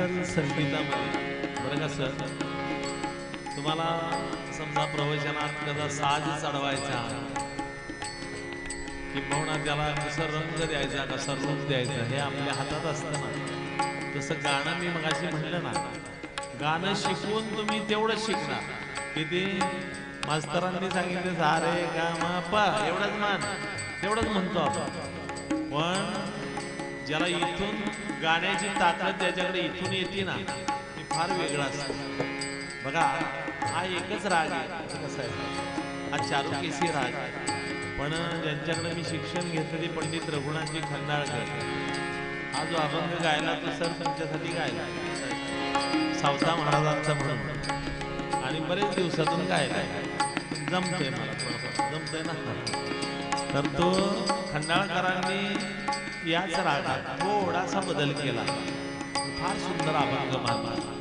Classical संगीतामध्ये. बरं का सर तुम्हाला समजा प्रवचनात कदा साज चढवायचा किंबहुना त्याला कसा रंग द्यायचा कसा रूप द्यायचा हे आपल्या हातात असतं ना. तसं गाणं मी मगाशी म्हणलं ना गाणं शिकवून तुम्ही तेवढंच शिकणार. किती? मास्तरांनी सांगितलं सा रे गा मा पा. एवढंच मान तेवढंच म्हणतो आपण. पण ज्याला इथून गाण्याची ताकद ज्याच्याकडे इथून येते ना ते फार वेगळा असतो. बघा हा एकच राग आहे. कसा आहे? हा चारुकेसी राग आहे. पण ज्यांच्याकडे मी शिक्षण घेतलं ते पंडित रघुनाथजी खंडाळकर. हा जो अभंग गायला तो सर तुमच्यासाठी गायला सावता महाराजांचा म्हणून. आणि बरेच दिवसातून गायला जमतंय मला थोडंफार. जमतंय ना? तर तो खंडाळकरांनी याच रागात थोडासा बदल केला. फार सुंदर अभंग मानला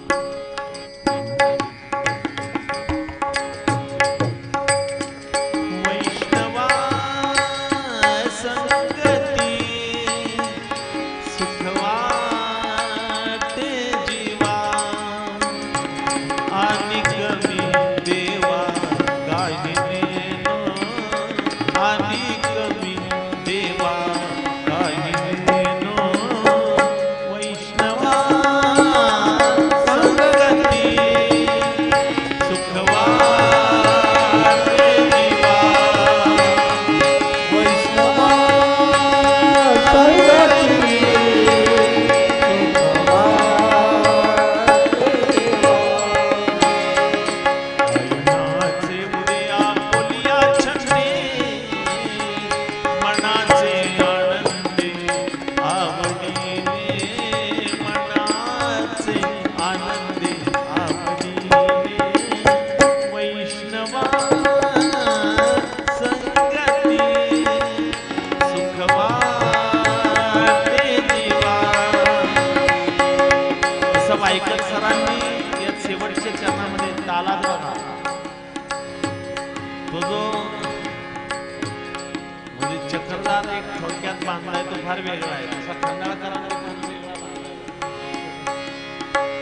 बांधलाय तो फार वेगळा आहे तसा खंडाळकरांचा बांध वेगळा बांधलाय.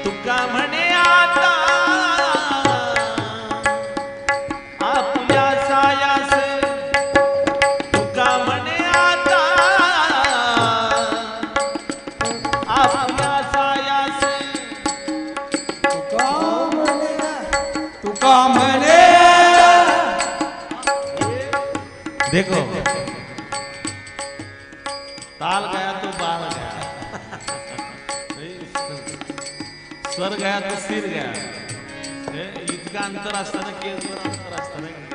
तुका म्हणे आता गया तो हे इतकं अंतर असताना केसवर अंतर असताना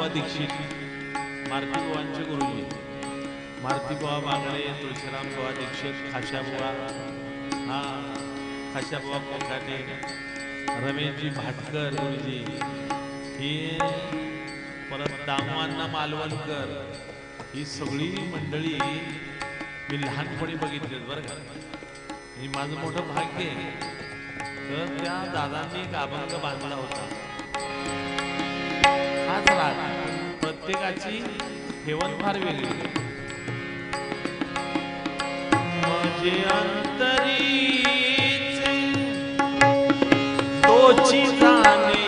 बुवा दीक्षित मारती बुवांचे गुरुजी. मारती बुवा बांगडे तुळशीराम बुवा दीक्षित खाशा बुवा हा खाशा बुवा कोकाटे रमेशजी भाटकर गुरुजी. हे परत दामवांना मालवणकर ही सगळी मंडळी मी लहानपणी बघितली बरं का. हे माझं मोठं भाग्य आहे. तर त्या दादांनी एक अभंग बांधला होता. हाच प्रत्येकाची ठेवण फार वेगळी माझे अंतरी तोची जाणे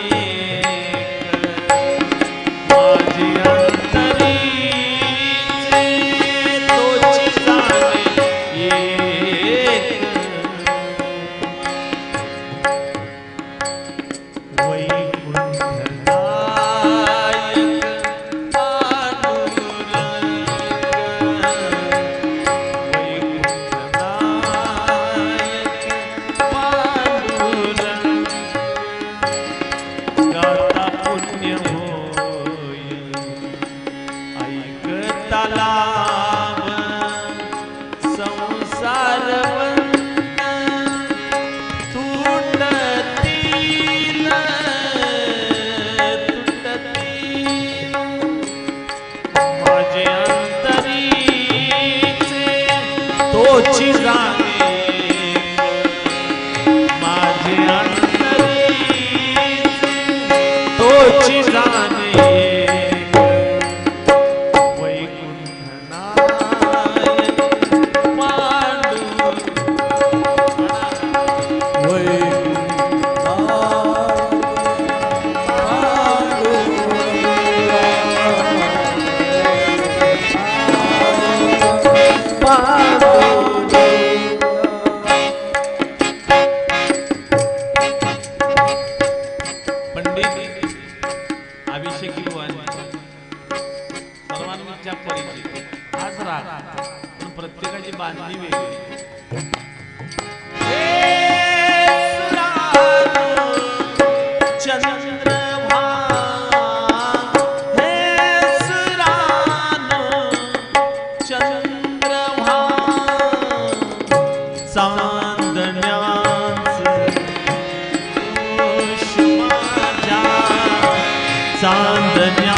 चांदण्या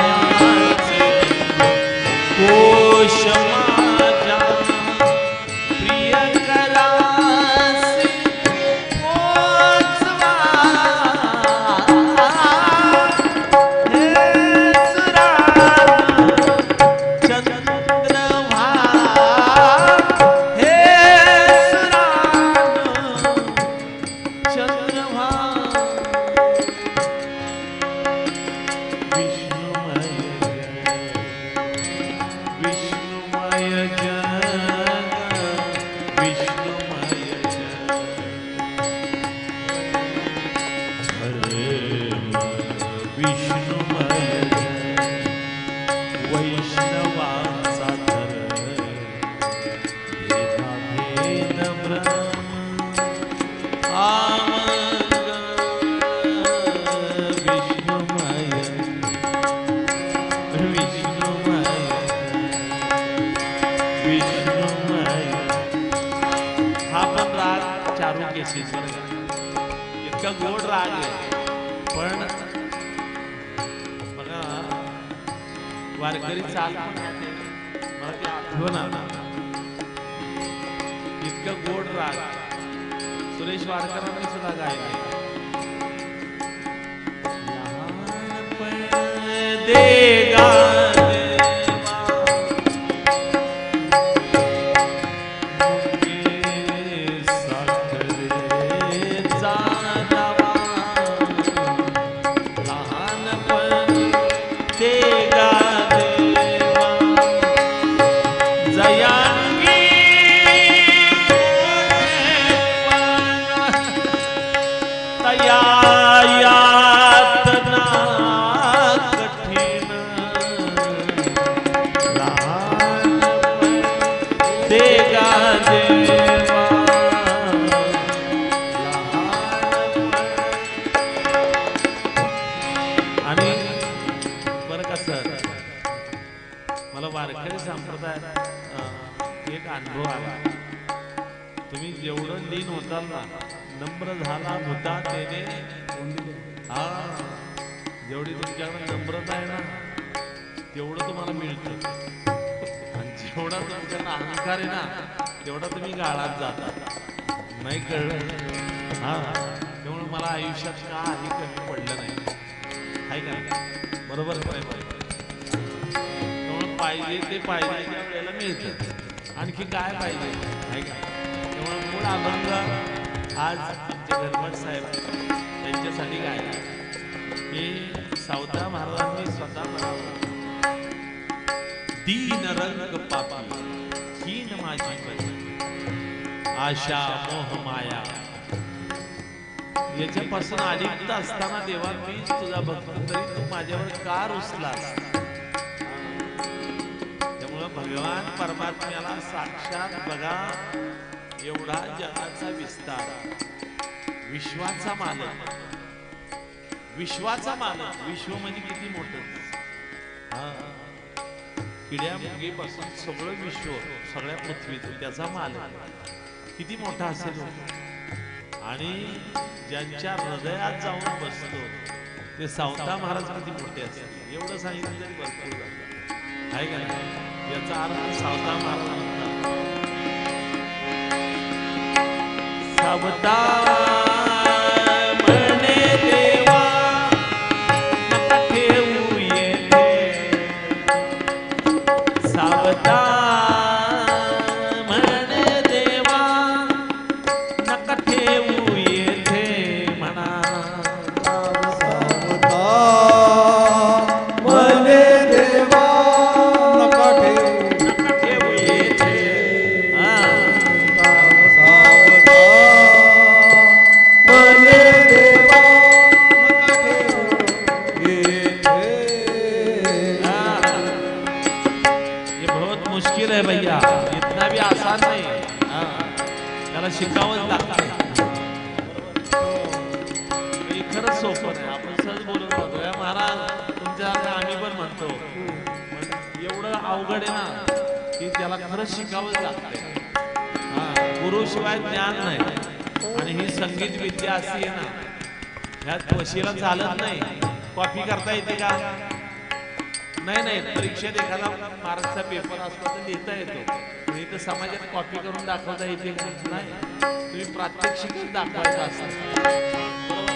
हो हो हो इतकं गोड राग. सुरेश वाडकरांनी सुद्धा गायले त्यामुळे मला आयुष्यात काही कमी पडलं नाही. आहे का बरोबर आहे त्यामुळे पाहिजे ते पाहिजे त्या वेळेला मिळतं. आणखी काय पाहिजे? आहे का त्यामुळे मूळ अभंग आज आमचे धर्मट साहेब त्यांच्यासाठी काय? हे सावता महाराजांनी स्वतः म्हणावं. दीन रंग पापी हीन माझी आशा मोह माया. याच्यापासून अलिप्त असताना देवा मी तुझा भक्त तरी तू माझ्यावर का रुसला त्यामुळं भगवान परमात्म्याला साक्षात बघा एवढा जगाचा विस्तार विश्वाचा मालक. विश्वाचा मालक विश्व म्हणजे किती मोठं. हा. किड्या मुंगीपासून सगळं विश्व सगळ्या पृथ्वीतून त्याचा मालक. किती मोठा असेल हो. आणि ज्यांच्या हृदयात जाऊन बसतो ते सावता महाराज किती मोठे असतात. एवढं सांगितलं तरी भरपूर झालं. आहे का नाही? याचा अर्थ सावता महाराज म्हणतात. सावता खरंच शिकावंच गुरुशिवाय ज्ञान नाही. आणि ही संगीत विद्या अशी आहे ना ह्यात वशिला चालत नाही. कॉपी करता येते का? नाही नाही. परीक्षेत एखादा मार्क्सचा पेपर असतो तर लिहिता येतो. नाही इथं समाजात कॉपी करून दाखवता येते का? नाही. तुम्ही प्रात्यक्षिकच दाखवायचं असतं.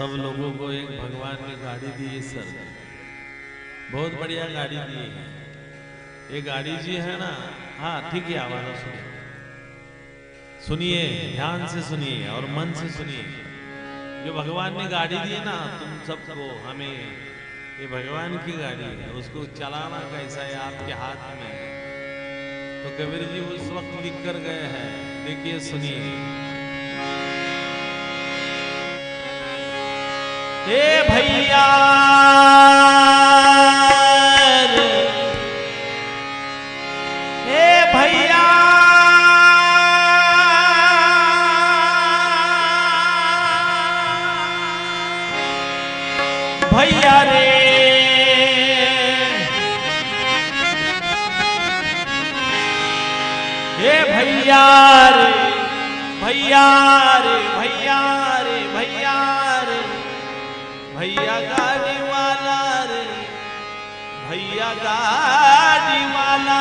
सब लोगों को एक भगवान ने गाड़ी दी है, सर। बहुत बढ़िया गाड़ी दी है। ये गाड़ी जी है ना? हाँ ठीक है, आवाज़ सुनिए। सुनिए, ध्यान से सुनिए और मन से सुनिए। जो भगवान ने गाड़ी दी है ना, तुम सबको, हमें, ये भगवान की गाड़ी है। उसको चलाना कैसा है आपके हाथ में? तो कबीर जी उस वक्त लिख कर गए हैं। देखिए, सुनिए। हे भैया। हे भैया। भैया रे। हे भैया रे भैया रे। भैया गाड़ी वाला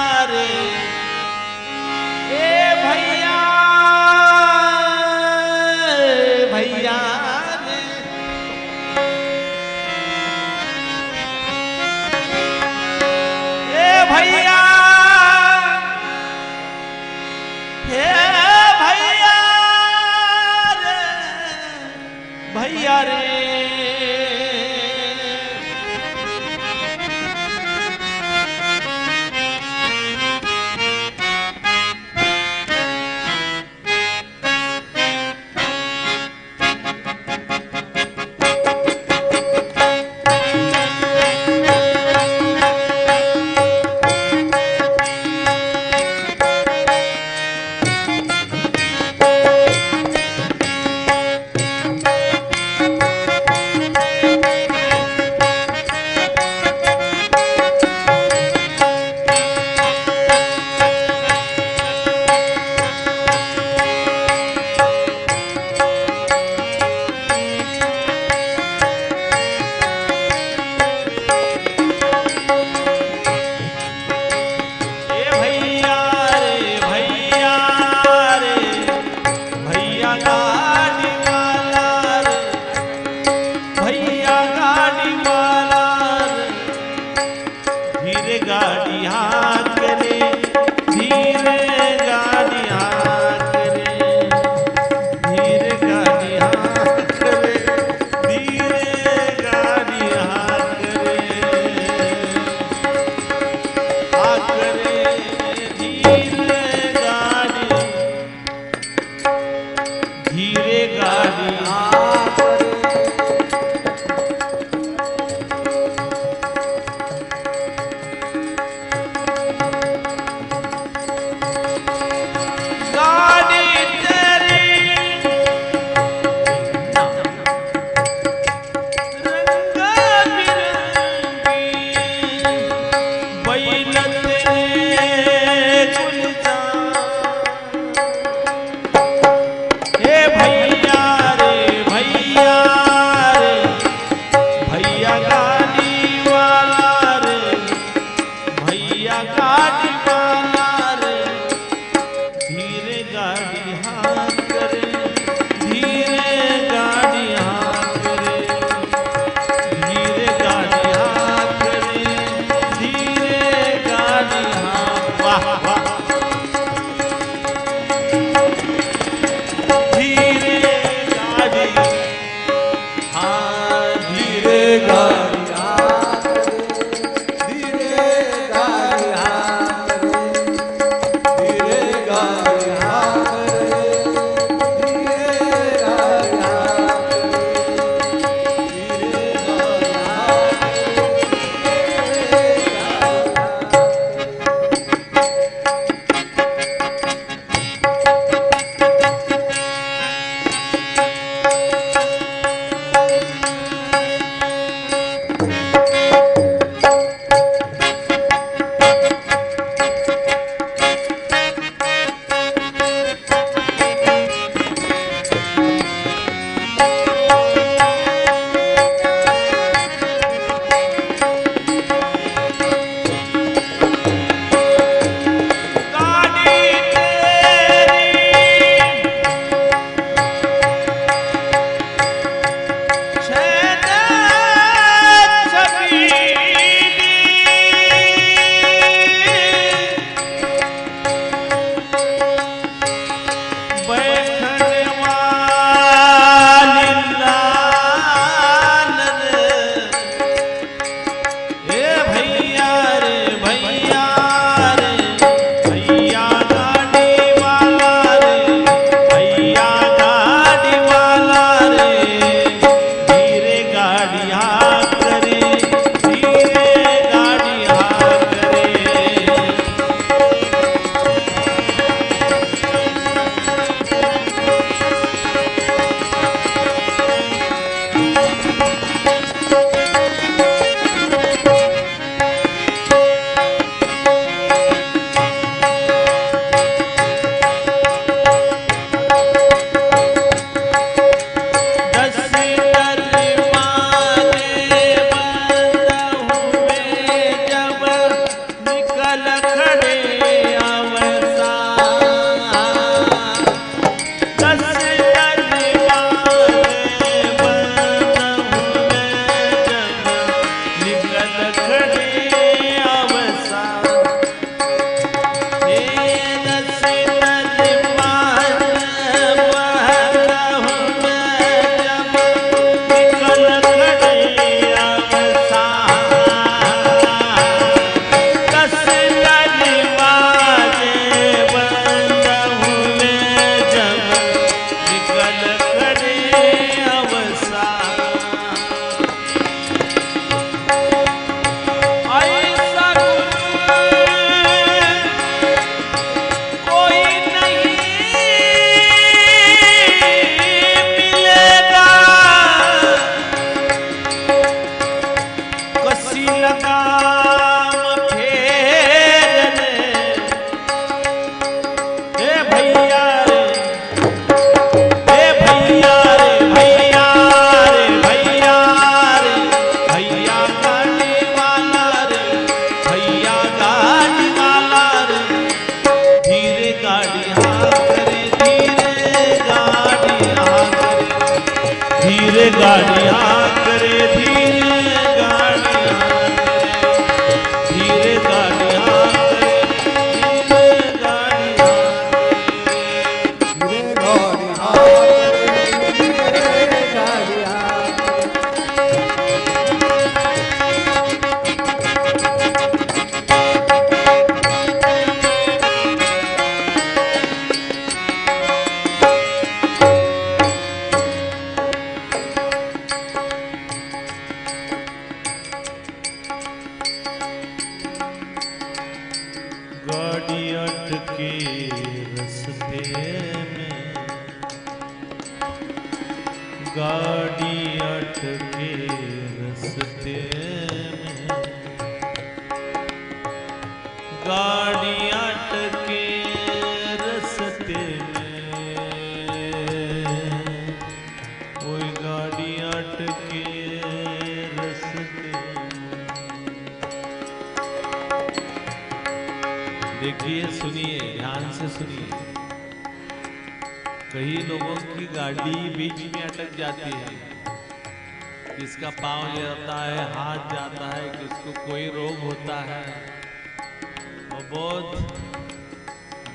वो बहुत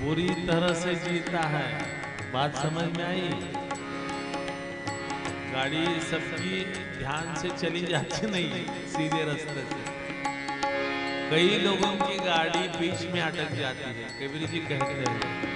बुरी तरह से जीता है। बात समझ में आई? गाड़ी सबकी ध्यान से चली जाती नहीं सीधे रास्ते से। कई लोगों की गाड़ी बीच में अटक जाती है कबीर जी कहते हाँ,